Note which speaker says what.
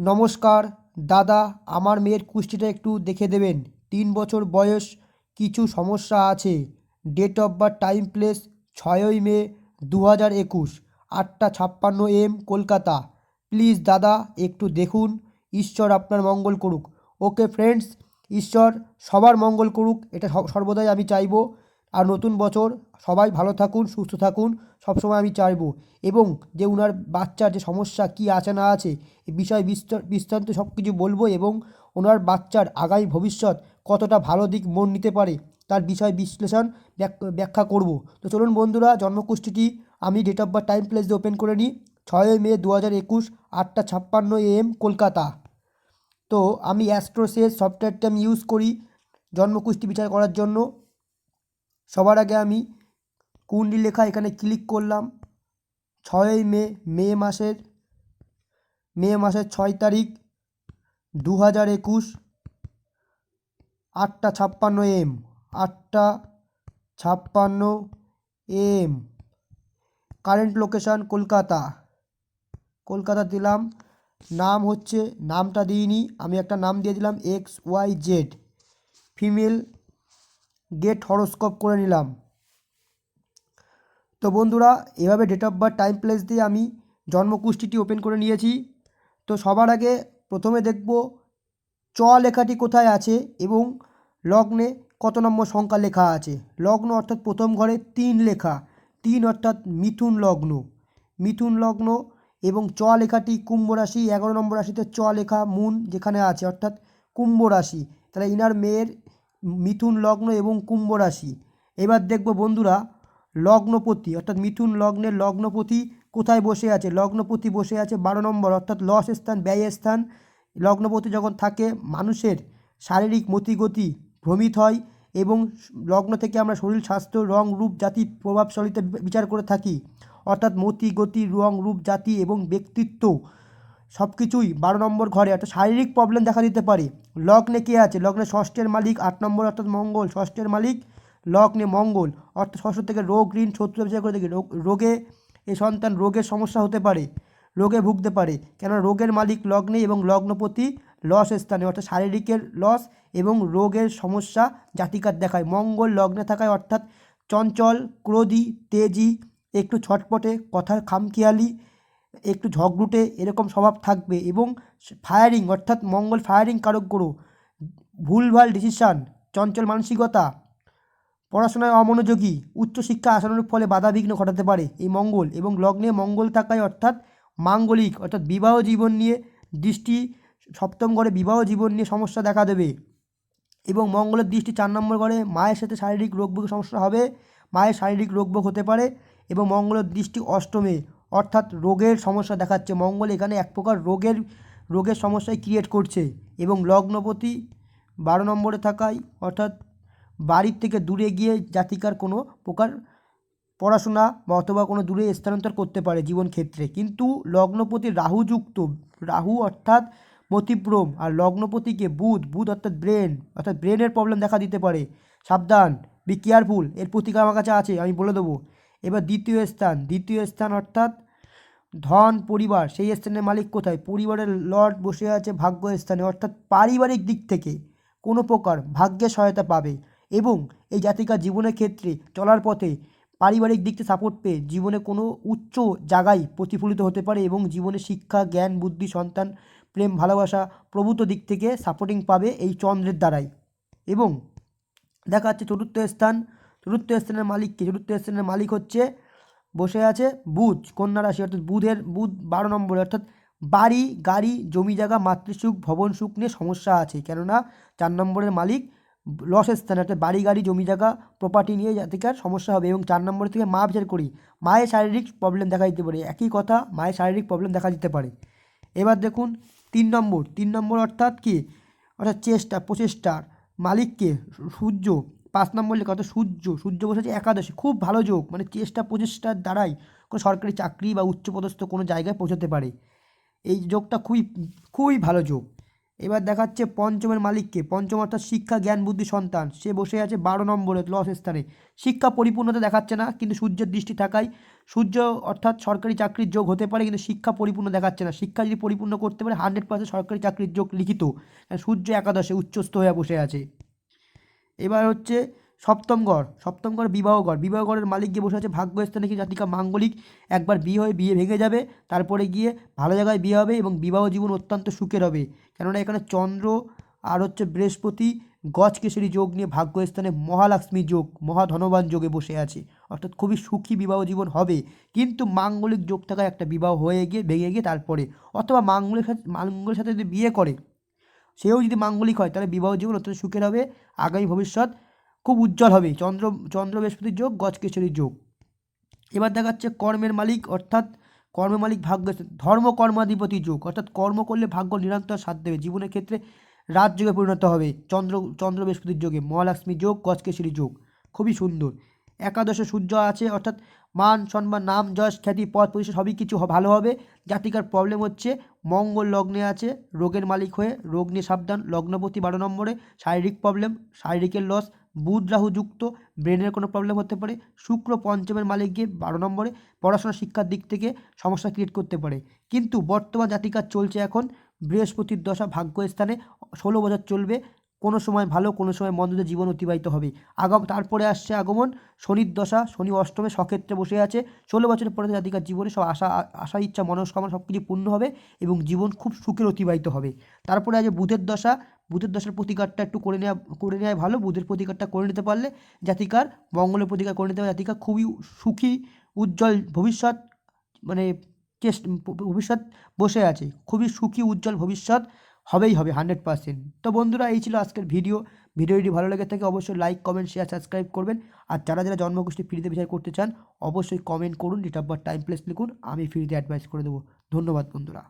Speaker 1: নমস্কার, দাদা, আমার মেয়ের কুষ্টিটা একটু দেখে দেবেন। তিন বছর বয়স, কিছু সমস্যা আছে। Date of birth time place ছয়ই মে দু হাজার একুশ, আটটা ছাপ্পান্ন এম কলকাতা। প্লিজ দাদা, একটু দেখুন। ঈশ্বর আপনার মঙ্গল করুক। ওকে ফ্রেন্ডস ঈশ্বর সবার মঙ্গল করুক। এটা সর্বদাই আমি চাইব। আর নতুন বছর সবাই ভালো থাকুন, সুস্থ থাকুন, সবসময় আমি চাইব। এবং যে উনার বাচ্চার যে সমস্যা, কি আছে না আছে এই বিষয়ে বিস্তার বিস্তারিত সব কিছু বলব এবং ওনার বাচ্চার আগামী ভবিষ্যৎ কতটা ভালো দিক মন নিতে পারে, তার বিষয় বিশ্লেষণ ব্যাখ্যা করব। তো চলুন বন্ধুরা জন্মকুষ্ঠিটি আমি date of birth time place open করে নিই। ছয়ই মে দু হাজার একুশ, আটটা ছাপ্পান্ন এম কলকাতা। তো আমি অ্যাস্ট্রোসেস সফটওয়্যারটা আমি ইউজ করি জন্মকুষ্টি বিচার করার জন্য। সবার আগে আমি কুণ্ডলি লেখা এখানে ক্লিক করলাম। ছয়ই মে মে মাসের মে মাসের ছয় তারিখ দু হাজার একুশ, আটটা ছাপ্পান্ন এম, আটটা ছাপ্পান্ন M. Current location Kolkata. Kolkata দিলাম। নাম হচ্ছে, নামটা দিইনি, আমি একটা নাম দিয়ে দিলাম X Y Z female get horoscope করে নিলাম। তো বন্ধুরা, এভাবে date of birth time place দিয়ে আমি জন্মকুষ্ঠিটি ওপেন করে নিয়েছি। তো সবার আগে প্রথমে দেখব চ লেখাটি কোথায় আছে এবং লগ্নে কত নম্বর সংখ্যা লেখা আছে। লগ্ন অর্থাৎ প্রথম ঘরে তিন লেখা। তিন অর্থাৎ মিথুন লগ্ন। মিথুন লগ্ন এবং চ লেখাটি কুম্ভ রাশি, এগারো নম্বর রাশিতে চ লেখা মুন যেখানে আছে, অর্থাৎ কুম্ভ রাশি। তাহলে ইনার মেয়ের মিথুন লগ্ন এবং কুম্ভ রাশি। এবার দেখব বন্ধুরা, লগ্নপতি, অর্থাৎ মিথুন লগ্নের লগ্নপতি কোথায় বসে আছে? লগ্নপতি বসে আছে বারো নম্বর, অর্থাৎ লস স্থান, ব্যয় স্থান। লগ্নপতি যখন থাকে, মানুষের শারীরিক মতিগতি ভ্রমিত হয় এবং লগ্ন থেকে আমরা শরীর, স্বাস্থ্য, রং, রূপ, জাতি প্রভাবশালিতা বিচার করে থাকি। অর্থাৎ মতি গতি রং, রূপ, জাতি এবং ব্যক্তিত্ব সব কিছুই বারো নম্বর ঘরে। অর্থাৎ শারীরিক প্রবলেম দেখা দিতে পারে। লগ্নে কে আছে? লগ্নে ষষ্ঠের মালিক, আট নম্বর অর্থাৎ মঙ্গল, ষষ্ঠের মালিক লগ্নে মঙ্গল। অর্থাৎ ষষ্ঠ থেকে রোগ, ঋণ, শত্রু বিচার করে দেখি। রোগ এই সন্তান রোগের সমস্যা হতে পারে, রোগে ভুগতে পারে। কেননা রোগের মালিক লগ্নে এবং লগ্নপতি লস স্থানে, অর্থাৎ শারীরিকের লস এবং রোগের সমস্যা জাতিকার দেখায়। মঙ্গল লগ্নে থাকায় অর্থাৎ চঞ্চল, ক্রোধী, তেজি, একটু ছটপটে, কথার খামখেয়ালি একটু ঝগড়ুটে এরকম স্বভাব থাকবে এবং ফায়ারিং অর্থাৎ মঙ্গল ফায়ারিং কারক গ্রহ, ভুলভাল ডিসিশান চঞ্চল মানসিকতা, পড়াশোনায় অমনোযোগী উচ্চশিক্ষা আসানোর ফলে বাধাবিঘ্ন ঘটাতে পারে। এই মঙ্গল এবং লগ্নে মঙ্গল থাকায় অর্থাৎ মাঙ্গলিক, অর্থাৎ বিবাহ জীবন নিয়ে দৃষ্টি সপ্তম ঘরে বিবাহ জীবন নিয়ে সমস্যা দেখা দেবে এবং মঙ্গলের দৃষ্টি চার নম্বর ঘরে মায়ের সাথে শারীরিক রোগভোগ সমস্যা হবে। মায়ের শারীরিক রোগভোগ হতে পারে এবং মঙ্গলের দৃষ্টি অষ্টমে অর্থাৎ রোগের সমস্যা দেখাচ্ছে। মঙ্গল এখানে এক প্রকার রোগের রোগের সমস্যায় ক্রিয়েট করছে এবং লগ্নপতি বারো নম্বরে থাকায় অর্থাৎ বাড়ির থেকে দূরে গিয়ে জাতিকার কোনো প্রকার পড়াশোনা বা অথবা কোনো দূরে স্থানান্তর করতে পারে জীবন ক্ষেত্রে কিন্তু লগ্নপতি রাহুযুক্ত, রাহু অর্থাৎ মতিভ্রম আর লগ্নপতিকে বুধ বুধ অর্থাৎ ব্রেন, অর্থাৎ ব্রেনের প্রবলেম দেখা দিতে পারে। সাবধান বি কেয়ারফুল এর প্রতিকার আমার কাছে আছে, আমি বলে দেবো। এবার দ্বিতীয় স্থান দ্বিতীয় স্থান অর্থাৎ ধন, পরিবার, সেই স্থানের মালিক কোথায়? পরিবারের লর্ড বসে আছে ভাগ্য স্থানে, অর্থাৎ পারিবারিক দিক থেকে কোনো প্রকার ভাগ্যে সহায়তা পাবে এবং এই জাতিকার জীবনের ক্ষেত্রে চলার পথে পারিবারিক দিক থেকে সাপোর্ট পেয়ে জীবনে কোনো উচ্চ জায়গায় প্রতিফলিত হতে পারে এবং জীবনে শিক্ষা, জ্ঞান, বুদ্ধি, সন্তান, প্রেম, ভালোবাসা প্রভূত দিক থেকে সাপোর্টিং পাবে এই চন্দ্রের দ্বারাই। এবং দেখা যাচ্ছে চতুর্থ স্থান চতুর্থ স্থানের মালিক কে? চতুর্থ স্থানের মালিক হচ্ছে বসে আছে বুধ কন্যা রাশি অর্থাৎ বুধের, বুধ বারো নম্বরে, অর্থাৎ বাড়ি, গাড়ি, জমি জায়গা, মাতৃসুখ, ভবন সুখ নিয়ে সমস্যা আছে, কেননা চার নম্বরের মালিক লস স্থানে, অর্থাৎ বাড়ি, গাড়ি, জমি জায়গা প্রপার্টি নিয়ে জাতিকার সমস্যা হবে এবং চার নম্বর থেকে মা বিচার করি, মায়ের শারীরিক প্রবলেম দেখা দিতে পারে, একই কথা মায়ের শারীরিক প্রবলেম দেখা দিতে পারে। এবার দেখুন তিন নম্বর তিন নম্বর অর্থাৎ কি? অর্থাৎ চেষ্টা, প্রচেষ্টার মালিককে সূর্য। পাঁচ নম্বর লেখা অর্থাৎ সূর্য। সূর্য বসেছে একাদশী। খুব ভালো যোগ। মানে চেষ্টা প্রচেষ্টার দ্বারাই কোনো সরকারি চাকরি বা উচ্চপদস্থ কোনো জায়গায় পৌঁছাতে পারে। এই যোগটা খুবই খুবই ভালো যোগ। এবার দেখাচ্ছে পঞ্চমের মালিককে। পঞ্চম অর্থাৎ শিক্ষা, জ্ঞান, বুদ্ধি, সন্তান। সে বসে আছে বারো নম্বরে লস স্থানে। শিক্ষা পরিপূর্ণতা দেখাচ্ছে না, কিন্তু সূর্যের দৃষ্টি থাকায়। সূর্য অর্থাৎ সরকারি চাকরির যোগ হতে পারে, কিন্তু শিক্ষা পরিপূর্ণ দেখাচ্ছে না। শিক্ষা যদি পরিপূর্ণ করতে পারে হান্ড্রেড পার্সেন্ট সরকারি চাকরির যোগ লিখিত। সূর্য একাদশে উচ্চস্থ হয়ে বসে আছে। এবার হচ্ছে সপ্তম ঘর সপ্তম ঘর বিবাহ বিবাহ মালিক গিয়ে বসে আছে ভাগ্যস্থানে কি জাতিকা মাঙ্গলিক। একবার বিয়ে হয়ে বিয়ে ভেঙে যাবে, তারপরে গিয়ে ভালো জায়গায় বিয়ে হবে এবং বিবাহ জীবন অত্যন্ত সুখের হবে। কেননা এখানে চন্দ্র আর হচ্ছে বৃহস্পতি গজ কেশরী যোগ নিয়ে ভাগ্যস্থানে মহালক্ষ্মী যোগ, মহাধনবান যোগে বসে আছে। অর্থাৎ খুবই সুখী বিবাহ জীবন হবে। কিন্তু মাঙ্গলিক যোগ থাকায় একটা বিবাহ হয়ে গিয়ে, ভেঙে গিয়ে তারপরে অথবা মাঙ্গলিক সাথে, মাঙ্গলের সাথে যদি বিয়ে করে সেও যদি মাঙ্গলিক হয়, তাহলে বিবাহ জীবন অত্যন্ত সুখের হবে, আগামী ভবিষ্যৎ খুব উজ্জ্বল হবে। চন্দ্র চন্দ্র বৃহস্পতির যোগ গজকেশরীর যোগ। এবার দেখাচ্ছে কর্মের মালিক, অর্থাৎ কর্মের মালিক ভাগ্য ধর্ম কর্মাধিপতি যোগ, অর্থাৎ কর্ম করলে ভাগ্য নিরন্তর সাথ দেবে। জীবনের ক্ষেত্রে রাজযোগে পরিণত হবে চন্দ্র চন্দ্র বৃহস্পতির যোগে। মহালক্ষ্মী যোগ গজকেশরী যোগ। খুবই সুন্দর। একাদশে সূর্য আছে, অর্থাৎ মান, সম্মান, নাম, যশ, খ্যাতি পদ পরিচয় সবই কিছু ভালো হবে। জাতিকার প্রবলেম হচ্ছে মঙ্গল লগ্নে আছে, রোগের মালিক হয়ে রোগ নিয়ে সাবধান, লগ্নপতি বারো নম্বরে, শারীরিক প্রবলেম শারীরিকের লস বুধ রাহু যুক্ত ব্রেনের কোনো প্রবলেম হতে পারে, শুক্র পঞ্চমের মালিক গিয়ে বারো নম্বরে, পড়াশোনা, শিক্ষার দিক থেকে সমস্যা ক্রিয়েট করতে পারে। কিন্তু বর্তমান জাতিকার চলছে এখন বৃহস্পতির দশা ভাগ্য স্থানে ষোলো বছর চলবে কোনো সময় ভালো, কোনো সময় মন্দদের জীবন অতিবাহিত হবে। আগাম, তারপরে আসছে আগমন, শনির দশা, শনি অষ্টমে সক্ষেত্রে বসে আছে। ষোলো বছরের পরে জাতিকার জীবনে সব আশা আশা, ইচ্ছা, মনস্কামনা সব কিছু পূর্ণ হবে এবং জীবন খুব সুখের অতিবাহিত হবে। তারপরে আছে বুধের দশা। বুধের দশার প্রতিকারটা একটু করে নেওয়া করে নেওয়া ভালো। বুধের প্রতিকারটা করে নিতে পারলে জাতিকার, মঙ্গলের প্রতিকার করে নিতে পারলে জাতিকা খুবই সুখী, উজ্জ্বল ভবিষ্যৎ মানে চেষ্ট ভবিষ্যৎ বসে আছে। খুবই সুখী, উজ্জ্বল ভবিষ্যৎ। হবেই হবে হান্ড্রেড পার্সেন্ট তো বন্ধুরা, এই ছিল আজকের ভিডিও। ভিডিওটি ভালো লেগে থাকে অবশ্যই লাইক কমেন্ট শেয়ার সাবস্ক্রাইব করবেন। আর যারা যারা জন্মগোষ্ঠী ফ্রিতে বিচার করতে চান, অবশ্যই কমেন্ট করুন date of birth time place লিখুন, আমি ফ্রিতে অ্যাডভাইস করে দেবো। ধন্যবাদ বন্ধুরা।